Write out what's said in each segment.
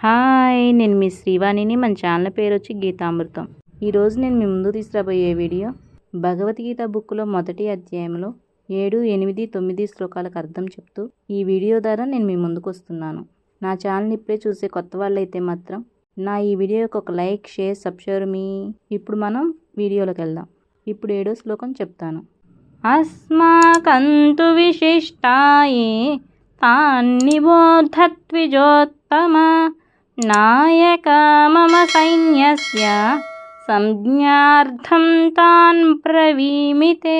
Hi నేను మీ శ్రీవాణిని. మన channel పేరు వచ్చి గీతామృతం. ఈరోజు నేను మీ ముందు తీసుకురాబోయే వీడియో భగవద్గీత బుక్లో మొదటి అధ్యాయంలో ఏడు ఎనిమిది తొమ్మిది శ్లోకాలకు అర్థం చెప్తూ ఈ వీడియో ద్వారా నేను మీ ముందుకు వస్తున్నాను. నా ఛానల్ని ఇప్పుడే చూసే కొత్త వాళ్ళైతే మాత్రం నా ఈ వీడియోకి ఒక లైక్ షేర్ సబ్స్క్రైబ్ మీ. ఇప్పుడు మనం వీడియోలోకి వెళ్దాం. ఇప్పుడు ఏడో శ్లోకం చెప్తాను. అస్మాకంతు విశిష్టాయే తాన్నిబోధత్విజోత్తమ నాయక మమ సైన్యస్య. సంజ్ఞార్థం తాన్ ప్రవీమితే.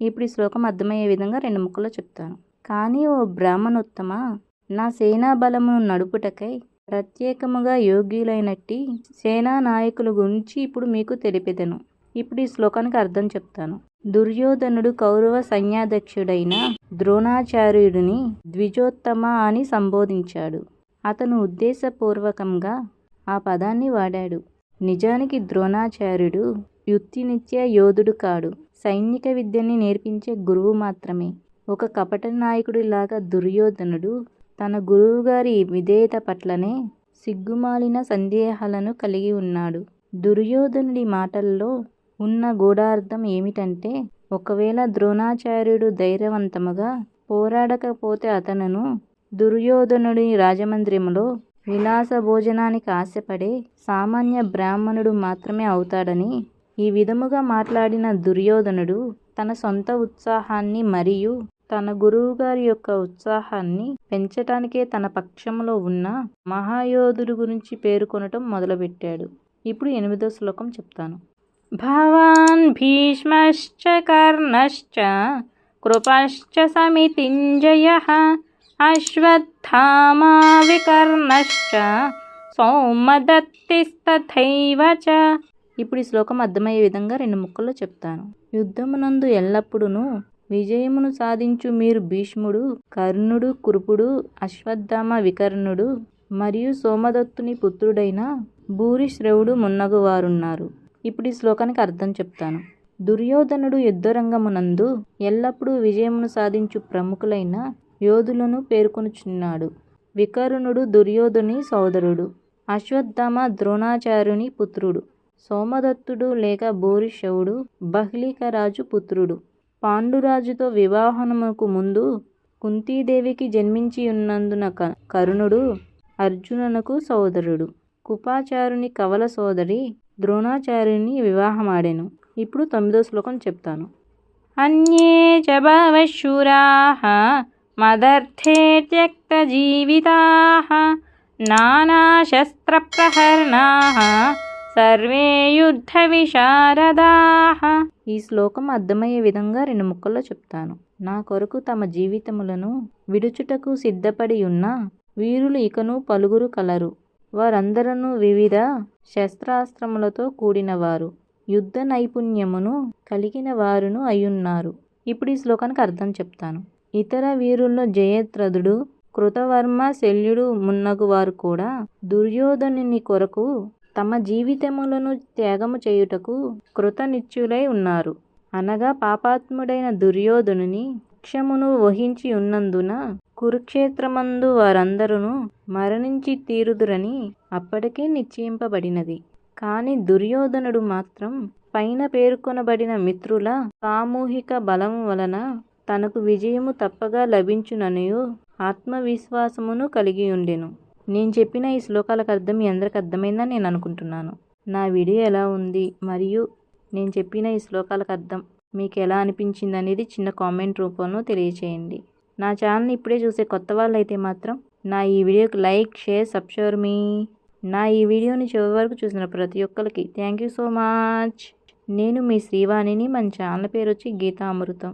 ఇప్పుడు ఈ శ్లోకం అర్థమయ్యే విధంగా రెండు ముక్కలు చెప్తాను. కానీ ఓ బ్రాహ్మణోత్తమ నా సేనా బలమును నడుపుటకై ప్రత్యేకముగా యోగ్యులైనట్టి సేనా నాయకుల గురించి ఇప్పుడు మీకు తెలిపెదను. ఇప్పుడు ఈ శ్లోకానికి అర్థం చెప్తాను. దుర్యోధనుడు కౌరవ సైన్యాధ్యక్షుడైన ద్రోణాచార్యుడిని ద్విజోత్తమ అని సంబోధించాడు. అతను ఉద్దేశపూర్వకంగా ఆ పదాన్ని వాడాడు. నిజానికి ద్రోణాచార్యుడు యుక్తినిత్య యోధుడు కాడు. సైనిక విద్యని నేర్పించే గురువు మాత్రమే. ఒక కపట నాయకుడిలాగా దుర్యోధనుడు తన గురువుగారి విధేయత పట్లనే సిగ్గుమాలిన సందేహాలను కలిగి ఉన్నాడు. దుర్యోధనుడి మాటల్లో ఉన్న గూఢార్థం ఏమిటంటే ఒకవేళ ద్రోణాచార్యుడు ధైర్యవంతముగా పోరాడకపోతే అతనును దుర్యోధనుడి రాజమందిరములో విలాస భోజనానికి ఆశపడే సామాన్య బ్రాహ్మణుడు మాత్రమే అవుతాడని ఈ విధముగా మాట్లాడిన దుర్యోధనుడు తన సొంత ఉత్సాహాన్ని మరియు తన గురువుగారి యొక్క ఉత్సాహాన్ని పెంచటానికే తన పక్షంలో ఉన్న మహాయోధుడు గురించి పేర్కొనటం మొదలుపెట్టాడు. ఇప్పుడు ఎనిమిదో శ్లోకం చెప్తాను. భవాన్ భీష్మశ్చ కర్ణశ్చ కృపశ్చ సమితింజయ అశ్వత్థామా వికర్ణశ్చ సౌమదత్తిస్తథైవ చ ఇప్పుడు ఈ శ్లోకం అర్థమయ్యే విధంగా రెండు ముక్కల్లో చెప్తాను. యుద్ధమునందు ఎల్లప్పుడూ విజయమును సాధించు మీరు భీష్ముడు కర్ణుడు కురుపుడు అశ్వత్థామ వికర్ణుడు మరియు సోమదత్తుని పుత్రుడైన భూరిశ్రవుడు మున్నగు వారున్నారు ఇప్పుడు ఈ శ్లోకానికి అర్థం చెప్తాను. దుర్యోధనుడు యుద్ధరంగమునందు ఎల్లప్పుడూ విజయమును సాధించు ప్రముఖులైన యోధులను పేర్కొనుచున్నాడు. వికర్ణుడు దుర్యోధుని సోదరుడు అశ్వత్థామ ద్రోణాచార్యుని పుత్రుడు సోమదత్తుడు లేక భూరిశవుడు బహ్లికరాజు పుత్రుడు. పాండురాజుతో వివాహమునకు ముందు కుంతీదేవికి జన్మించి ఉన్నందున కరుణుడు అర్జునునకు సోదరుడు. కుపాచారుని కవల సోదరి ద్రోణాచార్యుని వివాహమాడెను. ఇప్పుడు తొమ్మిదో శ్లోకం చెప్తాను. అన్యే చ బహవశూరా మదర్థే త్యక్త జీవితా నానాశస్త్రప్రహర్ణా సర్వే యుద్ధ విశారదా ఈ శ్లోకం అర్థమయ్యే విధంగా రెండు ముక్కల్లో చెప్తాను. నా కొరకు తమ జీవితములను విడుచుటకు సిద్ధపడి ఉన్న వీరులు ఇకను పలుగురు కలరు. వారందరూ వివిధ శస్త్రాస్త్రములతో కూడినవారు. యుద్ధ నైపుణ్యమును కలిగిన వారును అయ్యున్నారు. ఇప్పుడు ఈ శ్లోకానికి అర్థం చెప్తాను. ఇతర వీరుల్లో జయద్రథుడు కృతవర్మ శల్యుడు మున్నగు వారు కూడా దుర్యోధనుని కొరకు తమ జీవితములను త్యాగము చేయుటకు కృతనిత్యులై ఉన్నారు. అనగా పాపాత్ముడైన దుర్యోధనుని క్షమును వహించి ఉన్నందున కురుక్షేత్రమందు వారందరూ మరణించి తీరుదురని అప్పటికే నిశ్చయింపబడినది. కాని దుర్యోధనుడు మాత్రం పైన పేర్కొనబడిన మిత్రుల సామూహిక బలం వలన తనకు విజయము తప్పగా లభించుననియు ఆత్మవిశ్వాసమును కలిగి ఉండెను నేను చెప్పిన ఈ శ్లోకాలకు అర్థం మీ అందరికి అర్థమైందని నేను అనుకుంటున్నాను. నా వీడియో ఎలా ఉంది? మరియు నేను చెప్పిన ఈ శ్లోకాలకు అర్థం మీకు ఎలా అనిపించింది అనేది చిన్న కామెంట్ రూపంలో తెలియచేయండి. నా ఛానల్ని ఇప్పుడే చూసే కొత్త వాళ్ళు అయితే మాత్రం నా ఈ వీడియోకి లైక్ షేర్ సబ్స్క్రైబ్ మీ. నా ఈ వీడియోని చివరి వరకు చూసిన ప్రతి ఒక్కరికి థ్యాంక్ యూ సో మచ్. నేను మీ శ్రీవాణిని మన ఛానల్ పేరు వచ్చి గీతామృతం.